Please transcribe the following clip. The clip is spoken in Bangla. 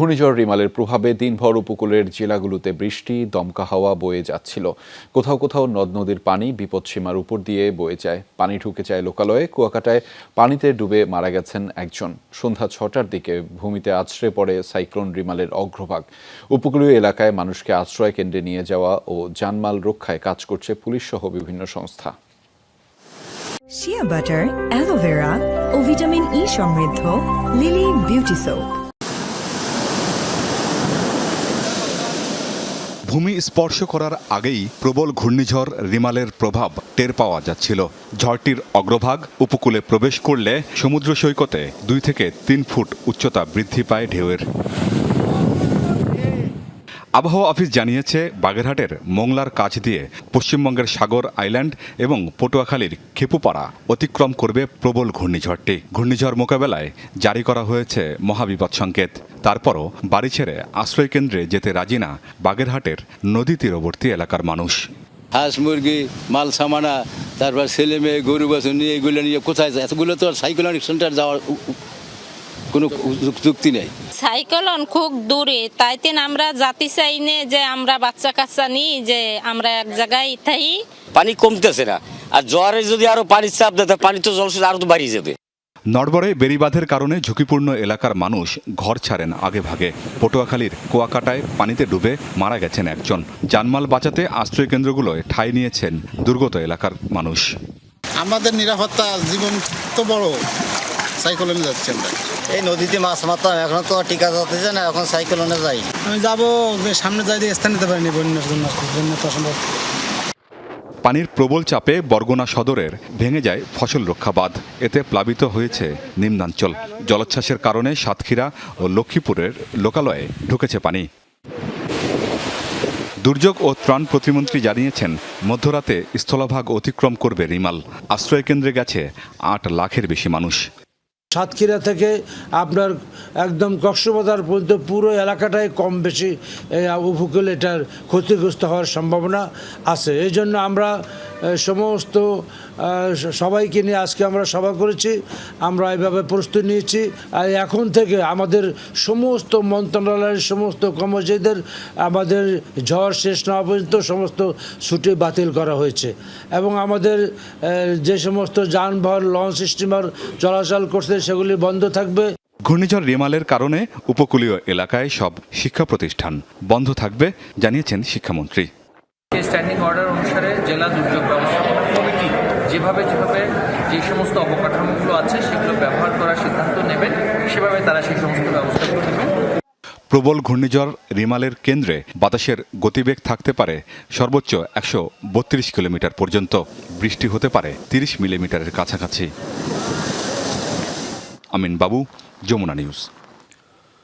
ঘূর্ণিঝড় রিমালের প্রভাবে দিনভর উপকূলের জেলাগুলোতে বৃষ্টি, দমকা হাওয়া বয়ে যাচ্ছিল। কোথাও কোথাও নদ নদীর পানি বিপদসীমার উপর দিয়ে বয়ে যায়। পানি ঢুকে যায় লোকালয়ে। কুয়াকাটায় পানিতে ডুবে মারা গেছেন একজন। সন্ধ্যা ছটার দিকে ভূমিতে আছড়ে পড়ে সাইক্লোন রিমালের অগ্রভাগ। উপকূলীয় এলাকায় মানুষকে আশ্রয় কেন্দ্রে নিয়ে যাওয়া ও জানমাল রক্ষায় কাজ করছে পুলিশ সহ বিভিন্ন সংস্থা। শিয়া বাটার অ্যালোভেরা ও ভিটামিন ই সমৃদ্ধ লিলি বিউটি সোপ ভূমি স্পর্শ করার আগেই প্রবল ঘূর্ণিঝড় রিমালের প্রভাব টের পাওয়া যাচ্ছিল। ঝড়টির অগ্রভাগ উপকূলে প্রবেশ করলে সমুদ্র সৈকতে দুই থেকে তিন ফুট উচ্চতা বৃদ্ধি পায় ঢেউয়ের। আবহাওয়া অফিস জানিয়েছে, বাগেরহাটের মোংলার কাছ দিয়ে পশ্চিমবঙ্গের সাগর আইল্যান্ড এবং পটুয়াখালীর খেপুপাড়া অতিক্রম করবে প্রবল ঘূর্ণিঝড়টি। ঘূর্ণিঝড় মোকাবেলায় জারি করা হয়েছে মহাবিপদ সংকেত। তারপরও বাড়ি ছেড়ে আশ্রয় কেন্দ্রে যেতে রাজি না বাগেরহাটের নদী তীরবর্তী এলাকার মানুষ। হাঁস, মুরগি, মাল, সামানা, তারপর ছেলে মেয়ে, গরু, বাছুর নিয়ে এগুলো নিয়ে কোথায় যায়? এতগুলো তো সাইক্লোনিক সেন্টার যাওয়ার কোনো যুক- যুক্তি নেই। সাইকেলন খুব দূরে তাইতে আমরা জাতি চাই নে যে আমরা বাচ্চা কাচ্চা নিই যে আমরা এক জায়গায় থাই। পানি কমতেছে না। আর জ্বরে যদি আরও পানির চাপ দেয় পানি তো জলসেচ আরও তো বাড়িয়ে যাবে। নড়বড়ে বেড়িবাঁধের কারণে ঝুঁকিপূর্ণ এলাকার মানুষ ঘর ছাড়েন আগে ভাগে পটুয়াখালীর কুয়াকাটায় পানিতে ডুবে মারা গেছেন একজন। জানমাল বাঁচাতে আশ্রয় কেন্দ্রগুলোয় ঠাঁই নিয়েছেন দুর্গত এলাকার মানুষ। আমাদের নিরাপত্তা জীবন তো বড়। সাইকেলে যাচ্ছি আমরা। এই নদীতে মাছ মারতাম এখন তো আর টিকা যাচ্ছে না এখন সাইকেলনে যাই। আমি যাব যে সামনে যাই দিয়ে স্থান নিতে পারিনি বন্যার জন্য বন্যা তো অসম্ভব পানির প্রবল চাপে বরগুনা সদরের ভেঙে যায় ফসল রক্ষা বাঁধ এতে প্লাবিত হয়েছে নিম্নাঞ্চল। জলোচ্ছ্বাসের কারণে সাতক্ষীরা ও লক্ষ্মীপুরের লোকালয়ে ঢুকেছে পানি। দুর্যোগ ও ত্রাণ প্রতিমন্ত্রী জানিয়েছেন মধ্যরাতে স্থলভাগ অতিক্রম করবে রিমাল। আশ্রয় কেন্দ্রে গেছে আট লাখের বেশি মানুষ। সাতক্ষীরা থেকে আপনার একদম কক্সবাজার পর্যন্ত পুরো এলাকাটাই কম বেশি উপকূলে এটার ক্ষতিগ্রস্ত হওয়ার সম্ভাবনা আছে। এই জন্য আমরা সমস্ত সবাইকে নিয়ে আজকে আমরা সভা করেছি, আমরা এভাবে প্রস্তুতি নিয়েছি। আর এখন থেকে আমাদের সমস্ত মন্ত্রণালয়ের সমস্ত কর্মচারীদের আমাদের ঝড় শেষ না পর্যন্ত সমস্ত ছুটি বাতিল করা হয়েছে। এবং আমাদের যে সমস্ত যানবাহন লঞ্চ স্টিমার চলাচল করছে সেগুলি বন্ধ থাকবে। ঘূর্ণিঝড় রিমালের কারণে উপকূলীয় এলাকায় সব শিক্ষা প্রতিষ্ঠান বন্ধ থাকবে জানিয়েছেন শিক্ষামন্ত্রী। স্ট্যান্ডিং অর্ডার অনুসারে জেলা দুর্যোগ ব্যবস্থাপনা কমিটি যেভাবে যেভাবে যে সমস্ত অবকাঠামোগুলো আছে সেগুলো ব্যবহার করার সিদ্ধান্ত নেবেন সেভাবে তারা সেই সমস্ত ব্যবস্থাগুলো নেবেন প্রবল ঘূর্ণিঝড় রিমালের কেন্দ্রে বাতাসের গতিবেগ থাকতে পারে সর্বোচ্চ একশো বত্রিশ কিলোমিটার পর্যন্ত। বৃষ্টি হতে পারে তিরিশ মিলিমিটারের কাছাকাছি। আমিন বাবু যমুনা নিউজ।